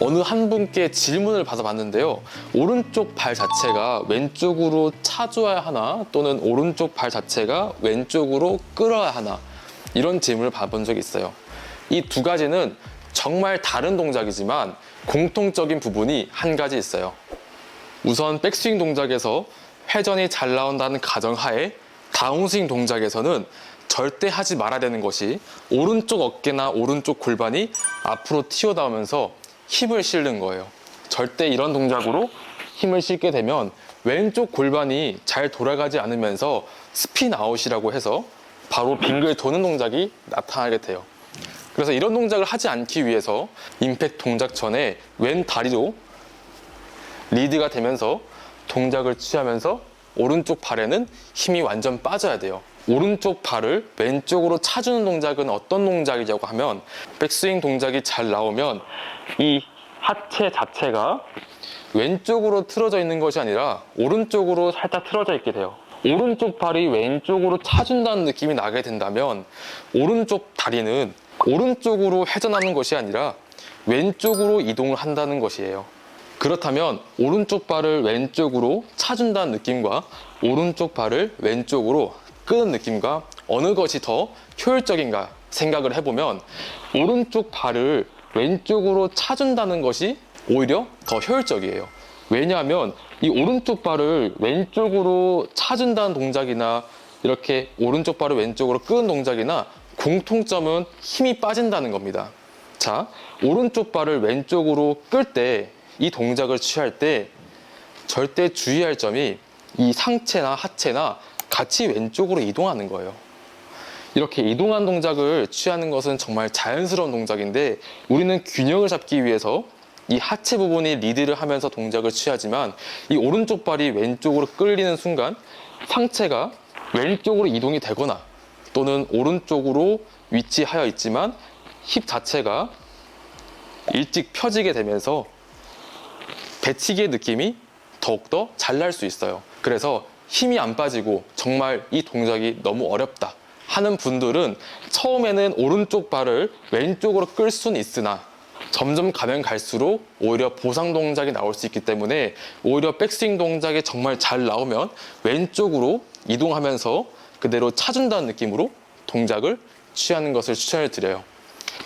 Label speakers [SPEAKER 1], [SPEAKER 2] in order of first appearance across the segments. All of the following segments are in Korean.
[SPEAKER 1] 어느 한 분께 질문을 받아봤는데요. 오른쪽 발 자체가 왼쪽으로 차줘야 하나 또는 오른쪽 발 자체가 왼쪽으로 끌어야 하나 이런 질문을 받아본 적이 있어요. 이 두 가지는 정말 다른 동작이지만 공통적인 부분이 한 가지 있어요. 우선 백스윙 동작에서 회전이 잘 나온다는 가정하에 다운스윙 동작에서는 절대 하지 말아야 되는 것이 오른쪽 어깨나 오른쪽 골반이 앞으로 튀어나오면서 힘을 실는 거예요. 절대 이런 동작으로 힘을 실게 되면 왼쪽 골반이 잘 돌아가지 않으면서 스핀 아웃이라고 해서 바로 빙글 도는 동작이 나타나게 돼요. 그래서 이런 동작을 하지 않기 위해서 임팩트 동작 전에 왼 다리로 리드가 되면서 동작을 취하면서 오른쪽 발에는 힘이 완전 빠져야 돼요. 오른쪽 발을 왼쪽으로 차주는 동작은 어떤 동작이냐고 하면 백스윙 동작이 잘 나오면 이 하체 자체가 왼쪽으로 틀어져 있는 것이 아니라 오른쪽으로 살짝 틀어져 있게 돼요. 오른쪽 발이 왼쪽으로 차준다는 느낌이 나게 된다면 오른쪽 다리는 오른쪽으로 회전하는 것이 아니라 왼쪽으로 이동을 한다는 것이에요. 그렇다면 오른쪽 발을 왼쪽으로 차준다는 느낌과 오른쪽 발을 왼쪽으로 끄는 느낌과 어느 것이 더 효율적인가 생각을 해보면 오른쪽 발을 왼쪽으로 차준다는 것이 오히려 더 효율적이에요. 왜냐하면 이 오른쪽 발을 왼쪽으로 차준다는 동작이나 이렇게 오른쪽 발을 왼쪽으로 끄는 동작이나 공통점은 힘이 빠진다는 겁니다. 자, 오른쪽 발을 왼쪽으로 끌 때 이 동작을 취할 때 절대 주의할 점이 이 상체나 하체나 같이 왼쪽으로 이동하는 거예요. 이렇게 이동한 동작을 취하는 것은 정말 자연스러운 동작인데 우리는 균형을 잡기 위해서 이 하체 부분이 리드를 하면서 동작을 취하지만 이 오른쪽 발이 왼쪽으로 끌리는 순간 상체가 왼쪽으로 이동이 되거나 또는 오른쪽으로 위치하여 있지만 힙 자체가 일찍 펴지게 되면서 배치기의 느낌이 더욱더 잘 날 수 있어요. 그래서 힘이 안 빠지고 정말 이 동작이 너무 어렵다 하는 분들은 처음에는 오른쪽 발을 왼쪽으로 끌 수는 있으나 점점 가면 갈수록 오히려 보상 동작이 나올 수 있기 때문에 오히려 백스윙 동작이 정말 잘 나오면 왼쪽으로 이동하면서 그대로 차준다는 느낌으로 동작을 취하는 것을 추천을 드려요.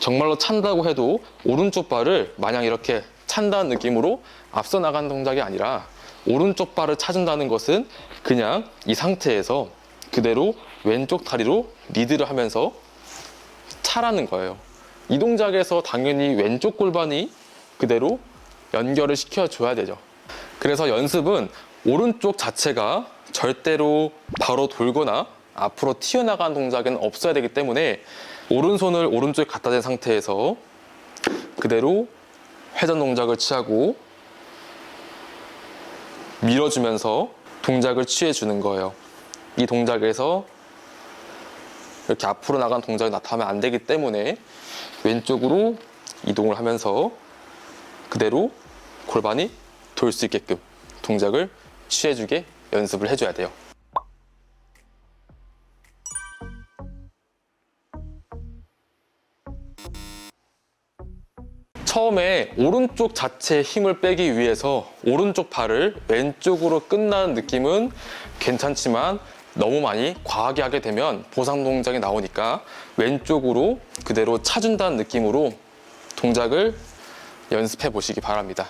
[SPEAKER 1] 정말로 찬다고 해도 오른쪽 발을 마냥 이렇게 찬다는 느낌으로 앞서 나가는 동작이 아니라 오른쪽 발을 차준다는 것은 그냥 이 상태에서 그대로 왼쪽 다리로 리드를 하면서 차라는 거예요. 이 동작에서 당연히 왼쪽 골반이 그대로 연결을 시켜줘야 되죠. 그래서 연습은 오른쪽 자체가 절대로 바로 돌거나 앞으로 튀어나가는 동작은 없어야 되기 때문에 오른손을 오른쪽에 갖다 댄 상태에서 그대로 회전 동작을 취하고 밀어주면서 동작을 취해주는 거예요. 이 동작에서 이렇게 앞으로 나간 동작이 나타나면 안 되기 때문에 왼쪽으로 이동을 하면서 그대로 골반이 돌 수 있게끔 동작을 취해주게 연습을 해줘야 돼요. 처음에 오른쪽 자체에 힘을 빼기 위해서 오른쪽 발을 왼쪽으로 끝나는 느낌은 괜찮지만 너무 많이 과하게 하게 되면 보상 동작이 나오니까 왼쪽으로 그대로 차준다는 느낌으로 동작을 연습해 보시기 바랍니다.